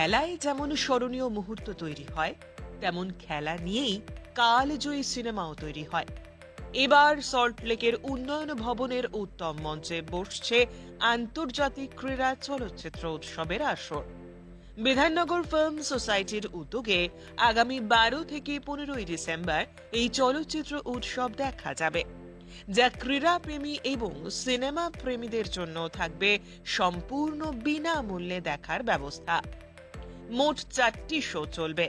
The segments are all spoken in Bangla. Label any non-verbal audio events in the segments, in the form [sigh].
খেলায় যেমন স্মরণীয় মুহূর্ত তৈরি হয়, তেমন খেলা নিয়েই কালজয়ী সিনেমাও তৈরি হয়। এবার সল্টলেকের উন্নয়ন ভবনের উত্তম মঞ্চে বসছে আন্তর্জাতিক ক্রীড়া চলচ্চিত্র উৎসবের আসর। বিধাননগর ফিল্ম সোসাইটির উদ্যোগে আগামী বারো থেকে পনেরোই ডিসেম্বর এই চলচ্চিত্র উৎসব দেখা যাবে, যা ক্রীড়াপ্রেমী এবং সিনেমা প্রেমীদের জন্য থাকবে সম্পূর্ণ বিনামূল্যে দেখার ব্যবস্থা। মোট চারটি শো চলবে।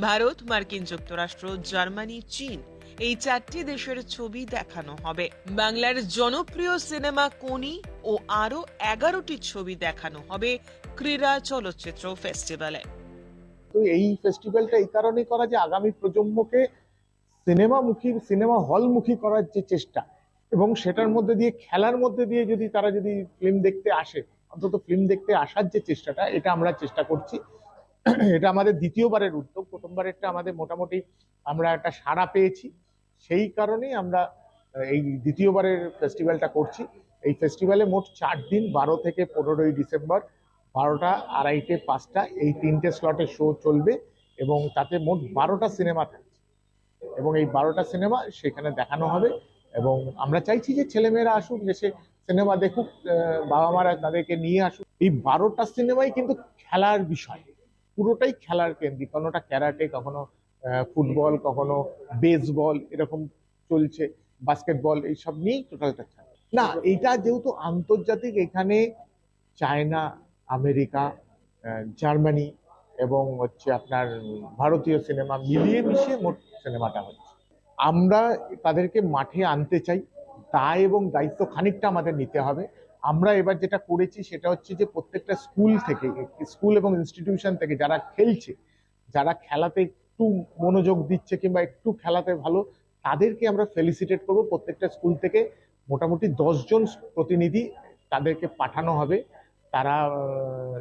ভারত, মার্কিন যুক্তরাষ্ট্র, জার্মানি, চীন এই চারটি দেশের ছবি দেখানো হবে। বাংলার জনপ্রিয় সিনেমা কোনি ও আরও এগারোটি ছবি দেখানো হবে ক্রীড়া চলচ্চিত্র ফেস্টিভ্যালে। তো এই ফেস্টিভ্যালটা এই কারণে করা যে আগামী প্রজন্মকে সিনেমামুখী, সিনেমা হলমুখী করার যে চেষ্টা এবং সেটার মধ্যে দিয়ে, খেলার মধ্যে দিয়ে যদি তারা যদি ফিল্ম দেখতে আসে, অন্তত ফিল্ম দেখতে আসার যে চেষ্টাটা, এটা আমরা চেষ্টা করছি। [clears throat] এটা আমাদের দ্বিতীয়বারের উদ্যোগ, প্রথমবারেরটা আমাদের মোটামুটি আমরা একটা সাড়া পেয়েছি। সেই কারণেই আমরা এই দ্বিতীয়বারের ফেস্টিভ্যালটা করছি। এই ফেস্টিভ্যালে মোট চার দিন, বারো থেকে পনেরোই ডিসেম্বর, বারোটা, আড়াইটে, পাঁচটা, এই তিনটে স্লটে শো চলবে এবং তাতে মোট বারোটা সিনেমা থাকছে। এবং এই বারোটা সিনেমা সেখানে দেখানো হবে এবং আমরা চাইছি যে ছেলেমেয়েরা আসুক এসে সিনেমা দেখুক বাবা মারা তাদেরকে নিয়ে আসুক। এই বারোটা সিনেমাই কিন্তু খেলার বিষয়। পুরোটাই খেলার কেন্দ্রিক কোনোটা ক্যারাটে কখনো ফুটবল, কখনো বেসবল এরকম চলছে বাস্কেটবল এইসব নিয়েই টোটালটা খেলা। না, এইটা যেহেতু আন্তর্জাতিক, এখানে চায়না, আমেরিকা জার্মানি এবং হচ্ছে আপনার ভারতীয় সিনেমা মিলিয়ে মিশিয়ে মোট সিনেমাটা হচ্ছে। আমরা তাদেরকে মাঠে আনতে চাই দায় এবং দায়িত্ব খানিকটা আমাদের নিতে হবে। আমরা এবার যেটা করেছি সেটা হচ্ছে যে প্রত্যেকটা স্কুল থেকে স্কুল এবং ইনস্টিটিউশন থেকে যারা খেলছে, যারা খেলাতে একটু মনোযোগ দিচ্ছে কিংবা একটু খেলাতে ভালো, তাদেরকে আমরা ফেলিসিটেট করব। প্রত্যেকটা স্কুল থেকে মোটামুটি দশজন প্রতিনিধি তাদেরকে পাঠানো হবে। তারা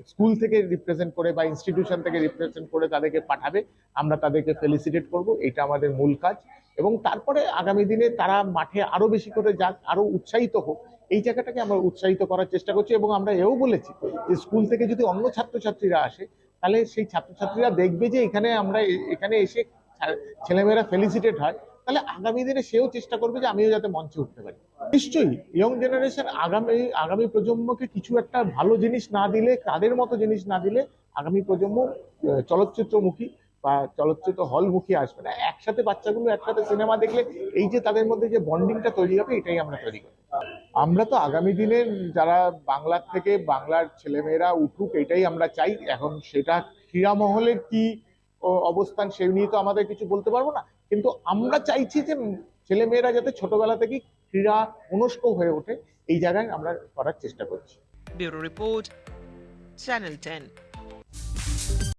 স্কুল থেকে রিপ্রেজেন্ট করে বা ইনস্টিটিউশন থেকে রিপ্রেজেন্ট করে তাদেরকে পাঠাবে। আমরা তাদেরকে ফেলিসিটেট করব। এটা আমাদের মূল কাজ। এবং তারপরে আগামী দিনে তারা মাঠে আরও বেশি করে যাক, আরও উৎসাহিত হোক। এই জায়গাটাকে আমরা উৎসাহিত করার চেষ্টা করছি এবং আমরা এও বলেছি যে স্কুল থেকে যদি অন্য ছাত্রছাত্রীরা আসে, তাহলে সেই ছাত্রছাত্রীরা দেখবে যে এখানে আমরা এখানে এসে ছেলেমেয়েরা ফেলিসিটেট হয়। তাহলে আগামী দিনে সেও চেষ্টা করবে যে আমিও যাতে মঞ্চে উঠতে পারি। নিশ্চয়ই ইয়ং জেনারেশন আগামী আগামী প্রজন্মকে কিছু একটা ভালো জিনিস না দিলে, তাদের মতো জিনিস না দিলে আগামী প্রজন্ম চলচ্চিত্রমুখী বা চলচ্চিত্র হলমুখী আসবে না। একসাথে বাচ্চাগুলো একসাথে সিনেমা দেখলে এই যে তাদের মধ্যে যে বন্ডিংটা তৈরি হবে, এটাই আমরা তৈরি করি আমরা তো আগামী দিনের যারা বাংলার থেকে বাংলার ছেলেমেয়েরা উঠুক, এটাই আমরা চাই। এখন সেটা ক্রীড়া মহলের কি অবস্থান সে নিয়ে তো আমাদের কিছু বলতে পারব না। কিন্তু আমরা চাইছি যে ছেলেমেয়েরা যাতে ছোটবেলা থেকেই ক্রীড়া মনস্ক হয়ে ওঠে, এই জায়গায় আমরা করার চেষ্টা করছি। Bureau report, channel ten.